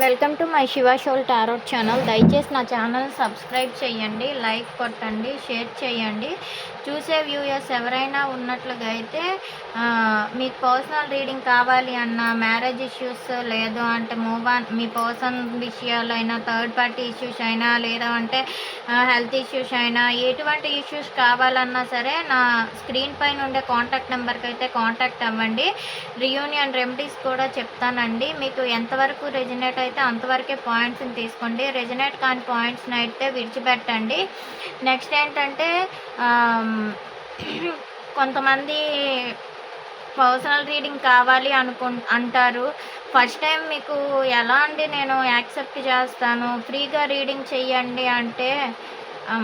Welcome to my Shiva shawl tarot channel. దయచేసి నా channel subscribe చేయండి లైక్ కొట్టండి షేర్ చేయండి. చూసే వ్యూయర్స్ ఎవరైనా ఉన్నట్లుగా అయితే మీకు పర్సనల్ రీడింగ్ కావాలి అన్న మ్యారేజ్ ఇష్యూస్ లేదు అంటే మూవ్ ఆన్ మీ పర్సన్ విషయాలైనా థర్డ్ పార్టీ ఇష్యూస్ అయినా లేదా అంటే హెల్త్ ఇష్యూస్ అయినా ఎటువంటి ఇష్యూస్ కావాలన్నా సరే నా స్క్రీన్ పైన ఉండే కాంటాక్ట్ నెంబర్కి అయితే కాంటాక్ట్ అవ్వండి. రియూనియన్ రెమెడీస్ కూడా చెప్తానండి. మీకు ఎంతవరకు రెజినేట్ అయితే అంతవరకే పాయింట్స్ని తీసుకోండి. రెజనేట్ కాని పాయింట్స్ని అయితే విడిచిపెట్టండి. నెక్స్ట్ ఏంటంటే కొంతమంది పర్సనల్ రీడింగ్ కావాలి అనుకు అంటారు. ఫస్ట్ టైం మీకు ఎలా అండి నేను యాక్సెప్ట్ చేస్తాను? ఫ్రీగా రీడింగ్ చెయ్యండి అంటే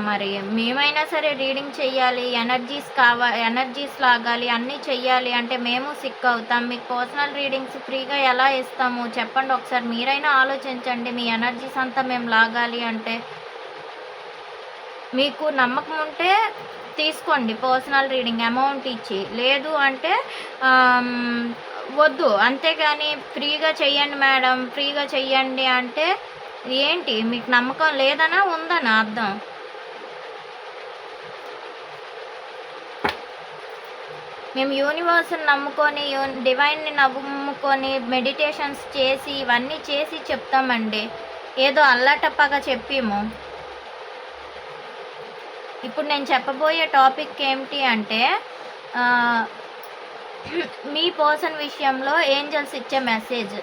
మరి మేమైనా సరే రీడింగ్ చెయ్యాలి ఎనర్జీస్ కావా ఎనర్జీస్ లాగాలి అన్నీ చెయ్యాలి అంటే మేము సిక్ అవుతాం. మీకు పర్సనల్ రీడింగ్స్ ఫ్రీగా ఎలా ఇస్తాము? చెప్పండి ఒకసారి. మీరైనా ఆలోచించండి. మీ ఎనర్జీస్ అంతా మేము లాగాలి అంటే మీకు నమ్మకం ఉంటే తీసుకోండి పర్సనల్ రీడింగ్ అమౌంట్ ఇచ్చి. లేదు అంటే వద్దు. అంతేగాని ఫ్రీగా చెయ్యండి మేడం. ఫ్రీగా చెయ్యండి అంటే ఏంటి? మీకు నమ్మకం లేదనా? ఉందనా? అర్థం. మేము యూనివర్స్ని నమ్ముకొని యూ డివైన్ని నమ్ముకొని మెడిటేషన్స్ చేసి ఇవన్నీ చేసి చెప్తామండి. ఏదో అల్లాటప్పగా చెప్పేము. ఇప్పుడు నేను చెప్పబోయే టాపిక్ ఏమిటి అంటే మీ పర్సన్ విషయంలో ఏంజల్స్ ఇచ్చే మెసేజ్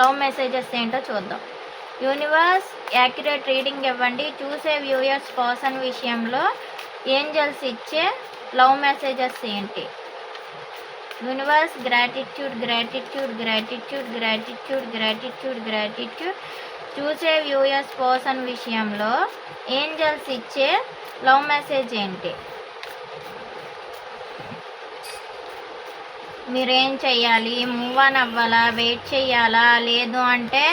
లవ్ మెసేజెస్ ఏంటో చూద్దాం. యూనివర్స్ యాక్యురేట్ రీడింగ్ ఇవ్వండి. చూసే వ్యూయర్స్ పర్సన్ విషయంలో ఏంజల్స్ ఇచ్చే లవ్ మెసేజెస్ ఏంటి? Universe gratitude gratitude gratitude gratitude gratitude gratitude చూసే వ్యూయర్స్ పర్సన్ విషయంలో ఏంజల్స్ ఇచ్చే లవ్ మెసేజ్ ఏంటి? మీరేం చెయ్యాలి? మూవ్ ఆన్ అవ్వాలా? వెయిట్ చెయ్యాలా? లేదు అంటే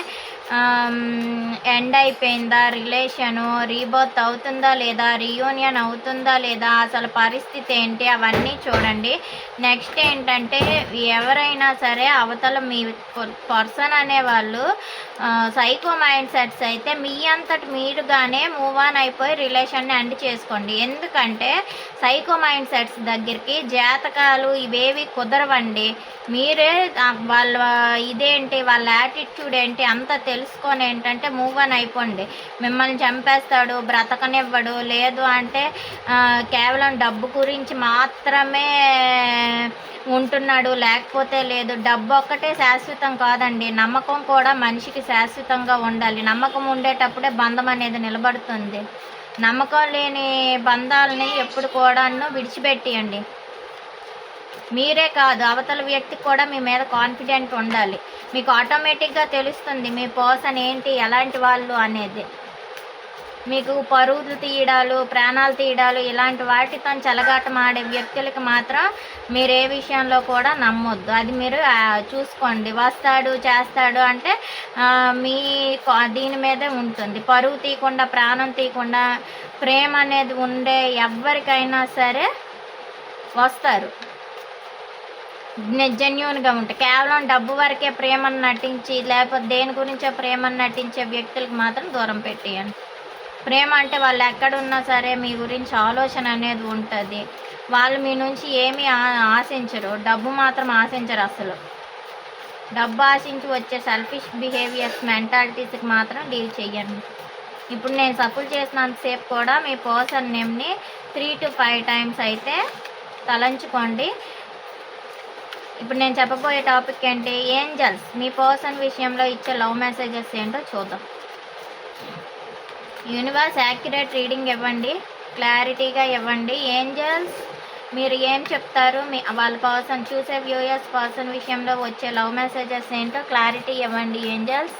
ఎండ్ అయిపోయిందా? రిలేషను రీబర్త్ అవుతుందా లేదా? రీయూనియన్ అవుతుందా లేదా? అసలు పరిస్థితి ఏంటి? అవన్నీ చూడండి. నెక్స్ట్ ఏంటంటే ఎవరైనా సరే అవతల మీ పర్సన్ అనేవాళ్ళు సైకో మైండ్ సెట్స్ అయితే మీ అంతటి మీరుగానే మూవ్ ఆన్ అయిపోయి రిలేషన్ని ఎండ్ చేసుకోండి. ఎందుకంటే సైకో మైండ్ సెట్స్ దగ్గరికి జాతకాలు ఇవేవి కుదరవండి. మీరే వాళ్ళ ఇదేంటి? వాళ్ళ యాటిట్యూడ్ ఏంటి? అంత తెలుసు తెలుసుకొని ఏంటంటే మూవ్ అని అయిపోండి. మిమ్మల్ని చంపేస్తాడు బ్రతకనివ్వడు. లేదు అంటే కేవలం డబ్బు గురించి మాత్రమే ఉంటున్నాడు. లేకపోతే లేదు. డబ్బు ఒక్కటే శాశ్వతం కాదండి. నమ్మకం కూడా మనిషికి శాశ్వతంగా ఉండాలి. నమ్మకం ఉండేటప్పుడే బంధం అనేది నిలబడుతుంది. నమ్మకం లేని బంధాలని ఎప్పుడు కూడాను విడిచిపెట్టియండి. మీరే కాదు అవతల వ్యక్తికి కూడా మీ మీద కాన్ఫిడెంట్ ఉండాలి. మీకు ఆటోమేటిక్గా తెలుస్తుంది మీ పర్సన్ ఏంటి ఎలాంటి వాళ్ళు అనేది. మీకు పరుగులు తీయడాలు ప్రాణాలు తీయడాలు ఇలాంటి వాటితో చెలగాటం ఆడే వ్యక్తులకి మాత్రం మీరు ఏ విషయంలో కూడా నమ్మొద్దు. అది మీరు చూసుకోండి. వస్తాడు చేస్తాడు అంటే మీ దీని మీదే ఉంటుంది. పరువు తీయకుండా ప్రాణం తీయకుండా ప్రేమ అనేది ఉండే ఎవరికైనా సరే వస్తారు. జెన్యున్గా ఉంటాయి కేవలం డబ్బు వరకే ప్రేమను నటించి లేకపోతే దేని గురించో ప్రేమను నటించే వ్యక్తులకు మాత్రం దూరం పెట్టేయండి. ప్రేమ అంటే వాళ్ళు ఎక్కడున్నా సరే మీ గురించి ఆలోచన అనేది ఉంటుంది. వాళ్ళు మీ నుంచి ఏమీ ఆశించరు. డబ్బు మాత్రం ఆశించరు అసలు. డబ్బు ఆశించి వచ్చే సెల్ఫిష్ బిహేవియర్స్ మెంటాలిటీస్కి మాత్రం డీల్ చెయ్యండి. ఇప్పుడు నేను సఫుల్ చేసినంతసేపు కూడా మీ పర్సన్ నేమ్ని త్రీ టు ఫైవ్ టైమ్స్ అయితే తలంచుకోండి. ఇప్పుడు నేను చెప్పబోయే టాపిక్ ఏంటి? ఏంజల్స్ మీ పర్సన్ విషయంలో ఇచ్చే లవ్ మెసేజెస్ ఏంటో చూద్దాం. యూనివర్స్ యాక్యురేట్ రీడింగ్ ఇవ్వండి క్లారిటీగా ఇవ్వండి. ఏంజల్స్ మీరు ఏం చెప్తారు? మీ వాళ్ళ పర్సన్ చూసే వ్యూయర్స్ పర్సన్ విషయంలో వచ్చే లవ్ మెసేజెస్ ఏంటో క్లారిటీ ఇవ్వండి. ఏంజల్స్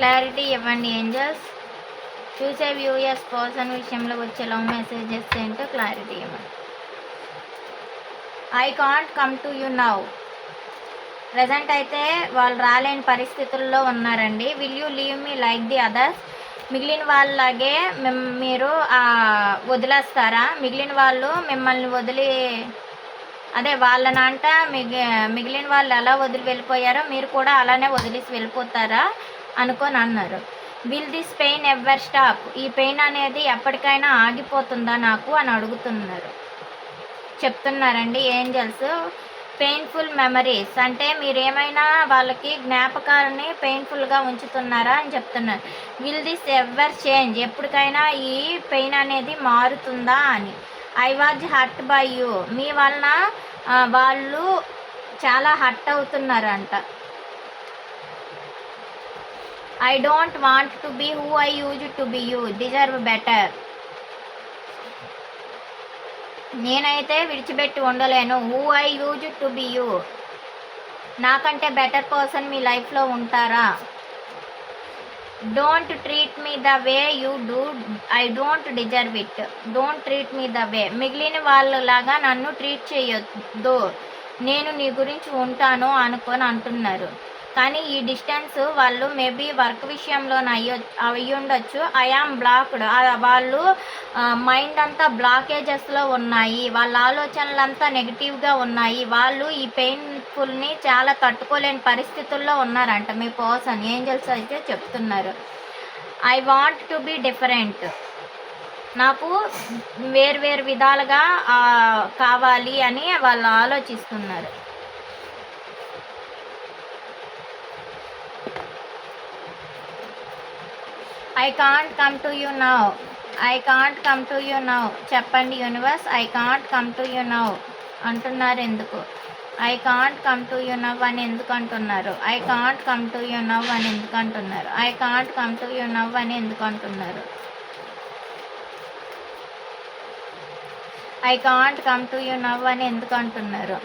క్లారిటీ ఇవ్వండి ఏంజల్స్ చూసే వ్యూయర్స్ పర్సన్ విషయంలో వచ్చే లవ్ మెసేజెస్ ఏంటో క్లారిటీ ఇవ్వండి. I can't come to you now present అయితే వాళ్ళు రాలేని పరిస్థితుల్లో ఉన్నారండి. Will you leave me like the others మిగిలిన వాళ్ళలాగే మీరు వదిలేస్తారా? మిగిలిన వాళ్ళు మిమ్మల్ని వదిలి అదే వాళ్ళనంట మిగి మిగిలిన వాళ్ళు ఎలా వదిలి వెళ్ళిపోయారో మీరు కూడా అలానే వదిలేసి వెళ్ళిపోతారా? అనుకొని అన్నారు will this pain ever stop ఈ పెయిన్ అనేది ఎప్పటికైనా ఆగిపోతుందా నాకు? అని అడుగుతున్నారు. చెప్తున్నారండి ఏంజల్స్. పెయిన్ఫుల్ మెమరీస్ అంటే మీరు ఏమైనా వాళ్ళకి జ్ఞాపకాలని పెయిన్ఫుల్గా ఉంచుతున్నారా అని చెప్తున్నారు. విల్ దిస్ ఎవర్ చేంజ్ ఎప్పటికైనా ఈ పెయిన్ అనేది మారుతుందా? అని. I was hurt by you మీ వలన వాళ్ళు చాలా hurt అవుతున్నారంట. I don't want to be who I use to be you deserve better నేనైతే విడిచిపెట్టి ఉండలేను. Who I use to be you నాకంటే బెటర్ పర్సన్ మీ లైఫ్లో ఉంటారా? Don't treat me the way you do I don't deserve it don't treat me the way మిగిలిన వాళ్ళలాగా నన్ను ట్రీట్ చేయొద్దు. నేను నీ గురించి ఉంటాను అనుకొని అంటున్నారు. కానీ ఈ డిస్టెన్స్ వాళ్ళు మేబీ వర్క్ విషయంలో అయ్యో అయ్యి ఉండొచ్చు ఐఆమ్ బ్లాక్డ్ వాళ్ళు మైండ్ అంతా బ్లాకేజెస్లో ఉన్నాయి. వాళ్ళ ఆలోచనలంతా నెగిటివ్గా ఉన్నాయి. వాళ్ళు ఈ పెయిన్ఫుల్ని చాలా తట్టుకోలేని పరిస్థితుల్లో ఉన్నారంట మీ పర్సన్ ఏంజల్స్ అయితే చెప్తున్నారు. I want to be different నాకు వేరు వేరు విధాలుగా కావాలి అని వాళ్ళు ఆలోచిస్తున్నారు. I can't come to you now I can't come to you now చెప్పండి universe I can't come to you now అంటున్నారు ఎందుకు? I can't come to you now అని ఎందుకు అంటున్నారు? I can't come to you now అని ఎందుకు అంటున్నారు? I can't come to you now అని ఎందుకు అంటున్నారు? I can't come to you now అని ఎందుకు అంటున్నారు?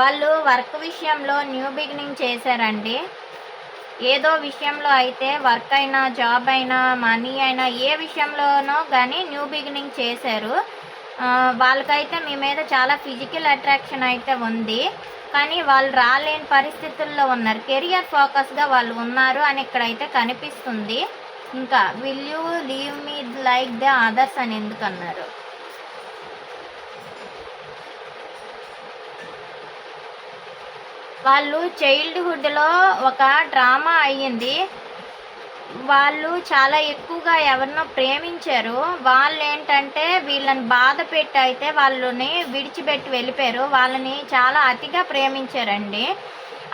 వాళ్ళు వర్క్ విషయంలో న్యూ బిగినింగ్ చేశారండి. ఏదో విషయంలో అయితే వర్క్ అయినా జాబ్ అయినా మనీ అయినా ఏ విషయంలోనో కానీ న్యూ బిగినింగ్ చేశారు. వాళ్ళకైతే మీ మీద చాలా ఫిజికల్ అట్రాక్షన్ అయితే ఉంది. కానీ వాళ్ళు రాలేని పరిస్థితుల్లో ఉన్నారు. కెరియర్ ఫోకస్గా వాళ్ళు ఉన్నారు అని ఇక్కడైతే కనిపిస్తుంది. ఇంకా will you leave me like the others అని ఎందుకు వాళ్ళు చైల్డ్హుడ్లో ఒక డ్రామా అయ్యింది. వాళ్ళు చాలా ఎక్కువగా ఎవరినో ప్రేమించారు. వాళ్ళు ఏంటంటే వీళ్ళని బాధ పెట్టి అయితే వాళ్ళని విడిచిపెట్టి వెళ్ళిపోయారు. వాళ్ళని చాలా అతిగా ప్రేమించారండి.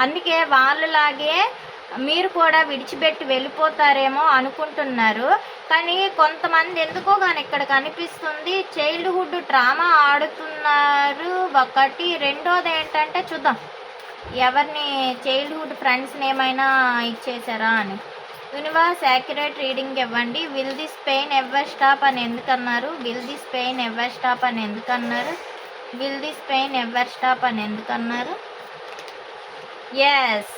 అందుకే వాళ్ళలాగే మీరు కూడా విడిచిపెట్టి వెళ్ళిపోతారేమో అనుకుంటున్నారు. కానీ కొంతమంది ఎందుకో కానీ ఇక్కడ కనిపిస్తుంది. చైల్డ్హుడ్ డ్రామా ఆడుతున్నారు. ఒకటి రెండోది ఏంటంటే చూద్దాం. ఎవరిని చైల్డ్హుడ్ ఫ్రెండ్స్ని ఏమైనా ఇచ్చేసారా అని. యూనివర్స్ యాక్యురేట్ రీడింగ్ ఇవ్వండి. Will this pain ever stop అని ఎందుకన్నారు? Will this pain ever stop అని ఎందుకన్నారు? Will this pain ever stop అని ఎందుకన్నారు? ఎస్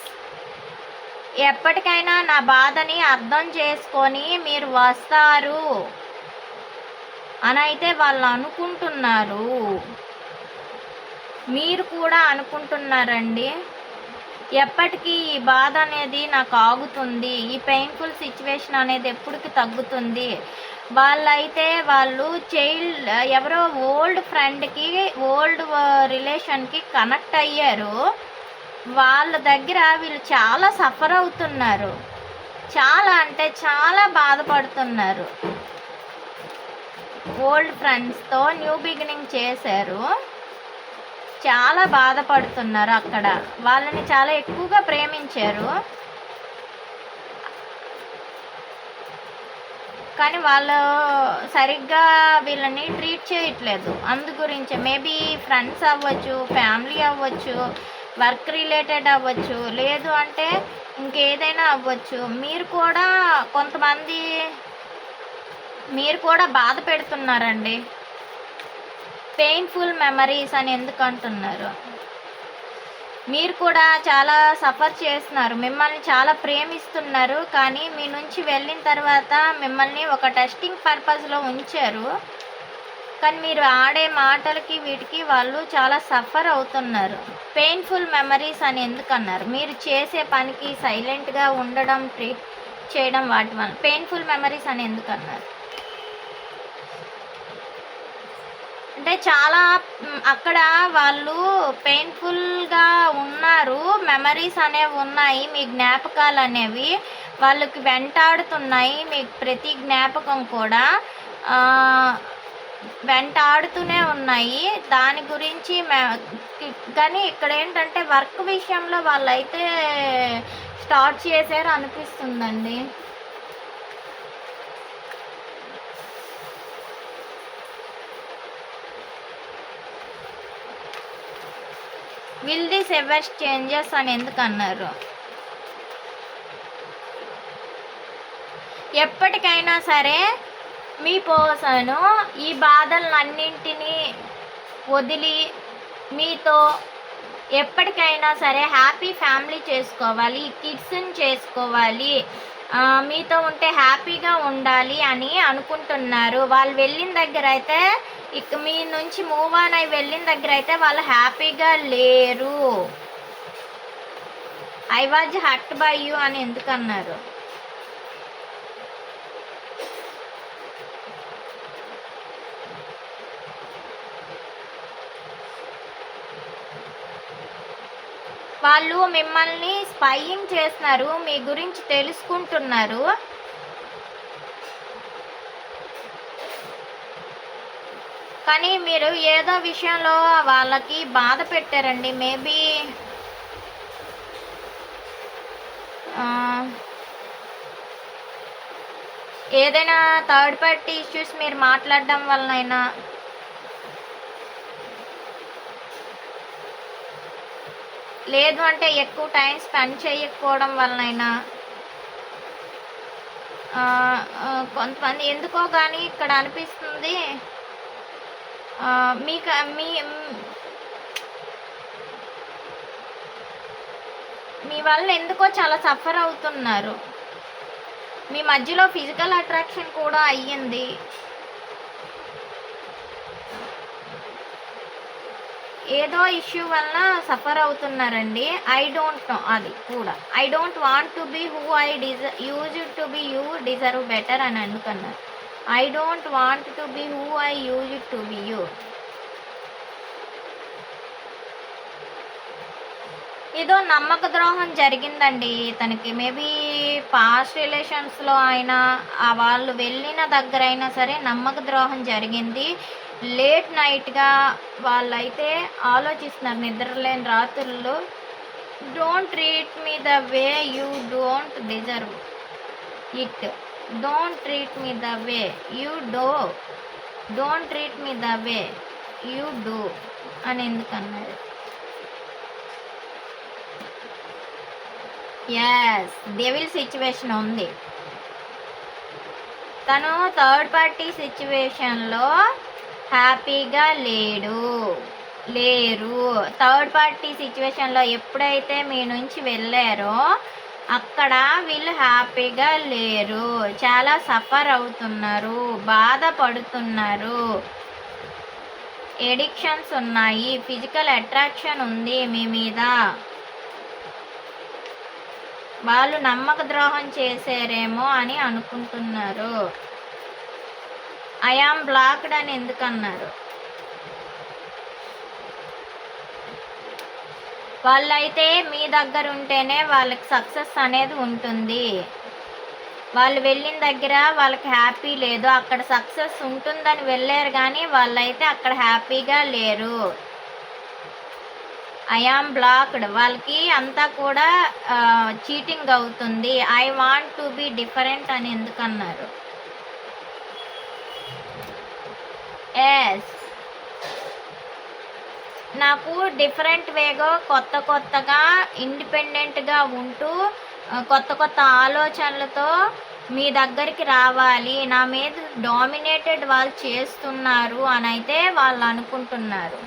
ఎప్పటికైనా నా బాధని అర్థం చేసుకొని మీరు వస్తారు. అని అయితే వాళ్ళు అనుకుంటున్నారు. మీరు కూడా అనుకుంటున్నారండి. ఎప్పటికీ ఈ బాధ అనేది నాకు ఆగుతుంది. ఈ పెయిన్ఫుల్ సిచ్యువేషన్ అనేది ఎప్పటికి తగ్గుతుంది. వాళ్ళైతే వాళ్ళు చైల్డ్ ఎవరో ఓల్డ్ ఫ్రెండ్కి ఓల్డ్ రిలేషన్కి కనెక్ట్ అయ్యారు. వాళ్ళ దగ్గర వీళ్ళు చాలా సఫర్ అవుతున్నారు. చాలా అంటే చాలా బాధపడుతున్నారు. ఓల్డ్ ఫ్రెండ్స్తో న్యూ బిగినింగ్ చేశారు. చాలా బాధపడుతున్నారు అక్కడ. వాళ్ళని చాలా ఎక్కువగా ప్రేమించారు. కానీ వాళ్ళు సరిగ్గా వీళ్ళని ట్రీట్ చేయట్లేదు. అందు గురించి మేబీ ఫ్రెండ్స్ అవ్వచ్చు ఫ్యామిలీ అవ్వచ్చు వర్క్ రిలేటెడ్ అవ్వచ్చు లేదు అంటే ఇంకేదైనా అవ్వచ్చు. మీరు కూడా కొంతమంది మీరు కూడా బాధ పెడుతున్నారండి. పెయిన్ఫుల్ మెమరీస్ అని ఎందుకు అంటున్నారు? మీరు కూడా చాలా సఫర్ చేస్తున్నారు. మిమ్మల్ని చాలా ప్రేమిస్తున్నారు. కానీ మీ నుంచి వెళ్ళిన తర్వాత మిమ్మల్ని ఒక టెస్టింగ్ పర్పస్లో ఉంచారు. కానీ మీరు ఆడే మాటలకి వీటికి వాళ్ళు చాలా సఫర్ అవుతున్నారు. పెయిన్ఫుల్ మెమరీస్ అని ఎందుకు అన్నారు? మీరు చేసే పనికి సైలెంట్గా ఉండడం ట్రీట్ చేయడం వాటి వల్ల పెయిన్ఫుల్ మెమరీస్ అని ఎందుకు అన్నారు? అంటే చాలా అక్కడ వాళ్ళు పెయిన్ఫుల్గా ఉన్నారు. మెమరీస్ అనేవి ఉన్నాయి మీ జ్ఞాపకాలు అనేవి వాళ్ళకి వెంటాడుతున్నాయి మీకు ప్రతి జ్ఞాపకం కూడా వెంటాడుతూనే ఉన్నాయి. దాని గురించి కానీ ఇక్కడ ఏంటంటే వర్క్ విషయంలో వాళ్ళైతే స్టార్ట్ చేశారు అనిపిస్తుందండి విల్ దిస్ ఎవర్ చేంజెస్ అని ఎందుకు అన్నారు? ఎప్పటికైనా సరే మీ పోసను ఈ బాధలన్నింటినీ వదిలి మీతో ఎప్పటికైనా సరే హ్యాపీ ఫ్యామిలీ చేసుకోవాలి కిడ్స్ని చేసుకోవాలి మీతో ఉంటే హ్యాపీగా ఉండాలి అని అనుకుంటున్నారు. వాళ్ళు వెళ్ళిన దగ్గర అయితే ఇక మీ నుంచి మూవ్ ఆన్ అయి వెళ్ళిన దగ్గర అయితే వాళ్ళు హ్యాపీగా లేరు. I was hurt by you అని ఎందుకు అన్నారు? వాళ్ళు మిమ్మల్ని స్పైయింగ్ చేస్తున్నారు మీ గురించి తెలుసుకుంటున్నారు. కానీ మీరు ఏదో విషయంలో వాళ్ళకి బాధ పెట్టారండి. మేబీ ఏదైనా థర్డ్ పార్టీ ఇష్యూస్ మీరు మాట్లాడడం వలనైనా. లేదు అంటే ఎక్కువ టైం స్పెండ్ చేయకపోవడం వలనైనా. కొంతమంది ఎందుకో కానీ ఇక్కడ అనిపిస్తుంది. మీకు మీ మీ వల్ల ఎందుకో చాలా సఫర్ అవుతున్నారు. మీ మధ్యలో ఫిజికల్ అట్రాక్షన్ కూడా అయ్యింది. ఏదో ఇష్యూ వలన సఫర్ అవుతున్నారండి. ఐ డోంట్ నో అది కూడా. I don't want to be who I డిజ use to be you deserve better అని అనుకున్నారు I don't want to be who I use to be you ఏదో నమ్మక ద్రోహం జరిగిందండి. తనకి మేబీ పాస్ట్ రిలేషన్స్లో అయినా వాళ్ళు వెళ్ళిన దగ్గర అయినా సరే నమ్మక ద్రోహం జరిగింది. లేట్ నైట్గా వాళ్ళైతే ఆలోచిస్తున్నారు నిద్రలేని రాత్రుల్లో. Don't treat me the way you don't deserve it don't treat me the way you do don't treat me the way you do అని ఎందుకు అన్నారు? ఎస్ డెవిల్ సిచ్యువేషన్ ఉంది. తను థర్డ్ పార్టీ సిచ్యువేషన్లో హ్యాపీగా లేడు. లేరు. థర్డ్ పార్టీ సిచ్యువేషన్లో ఎప్పుడైతే మీ నుంచి వెళ్ళారో అక్కడ వీళ్ళు హ్యాపీగా లేరు. చాలా సఫర్ అవుతున్నారు. బాధపడుతున్నారు. ఎడిక్షన్స్ ఉన్నాయి. ఫిజికల్ అట్రాక్షన్ ఉంది మీ మీద. వాళ్ళు నమ్మక ద్రోహం చేశారేమో అని అనుకుంటున్నారు. ఐఆమ్ బ్లాక్డ్ అని ఎందుకన్నారు? వాళ్ళైతే మీ దగ్గర ఉంటేనే వాళ్ళకి సక్సెస్ అనేది ఉంటుంది. వాళ్ళు వెళ్ళిన దగ్గర వాళ్ళకి హ్యాపీ లేదు. అక్కడ సక్సెస్ ఉంటుందని వెళ్ళారు కానీ వాళ్ళైతే అక్కడ హ్యాపీగా లేరు. ఐఆమ్ బ్లాక్డ్ వాళ్ళకి అంతా కూడా చీటింగ్ అవుతుంది. I want to be different అని ఎందుకన్నారు? ఎస్ నాకు డిఫరెంట్ వేగా కొత్త కొత్తగా ఇండిపెండెంట్గా ఉంటూ కొత్త కొత్త ఆలోచనలతో మీ దగ్గరికి రావాలి. నా మీద డామినేటెడ్ వాళ్ళు చేస్తున్నారు అని అయితే వాళ్ళు అనుకుంటున్నారు.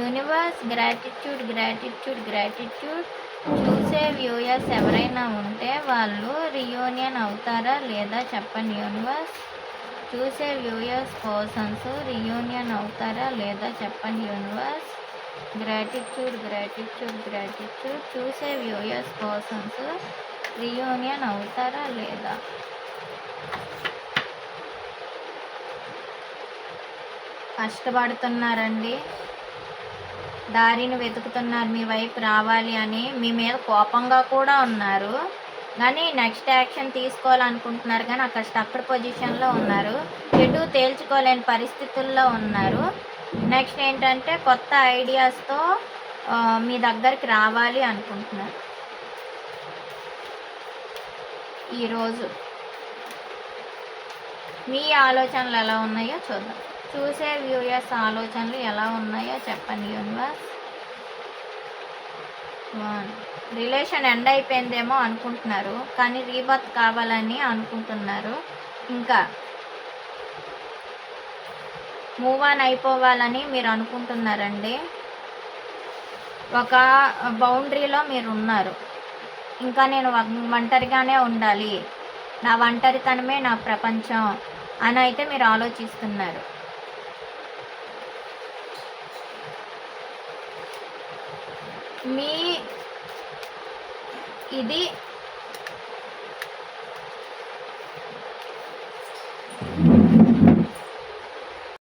యూనివర్స్ గ్రాటిట్యూడ్ గ్రాటిట్యూడ్ గ్రాటిట్యూడ్ చూసే వ్యూయర్స్ ఎవరైనా ఉంటే వాళ్ళు రియూనియన్ అవుతారా లేదా చెప్పండి యూనివర్స్ చూసే వ్యూయర్స్ పర్సన్స్ రియూనియన్ అవుతారా లేదా చెప్పండి యూనివర్స్ గ్రాటిట్యూడ్ గ్రాటిట్యూడ్ గ్రాటిట్యూడ్. చూసే వ్యూయర్స్ పర్సన్స్ రియూనియన్ అవుతారా లేదా? కష్టపడుతున్నారండి. దారిని వెతుకుతున్నారు. మీ వైపు రావాలి అని మీ మీద కోపంగా కూడా ఉన్నారు. కానీ నెక్స్ట్ యాక్షన్ తీసుకోవాలనుకుంటున్నారు కానీ అక్కడ స్టక్డ్ పొజిషన్లో ఉన్నారు. ఎటు తేల్చుకోలేని పరిస్థితుల్లో ఉన్నారు. నెక్స్ట్ ఏంటంటే కొత్త ఐడియాస్తో మీ దగ్గరికి రావాలి అనుకుంటున్నారు. ఈరోజు మీ ఆలోచనలు ఎలా ఉన్నాయో చూద్దాం. చూసే వ్యూయర్స్ ఆలోచనలు ఎలా ఉన్నాయో చెప్పండి యూనివర్స్. వన్ రిలేషన్ ఎండ్ అయిపోయిందేమో అనుకుంటున్నారు కానీ రీబర్త్ కావాలని అనుకుంటున్నారు. ఇంకా మూవ్ ఆన్ అయిపోవాలని మీరు అనుకుంటున్నారండి. ఒక బౌండరీలో మీరు ఉన్నారు. ఇంకా నేను ఒంటరిగానే ఉండాలి. నా ఒంటరితనమే నా ప్రపంచం అని అయితే మీరు ఆలోచిస్తున్నారు. మీ ఇది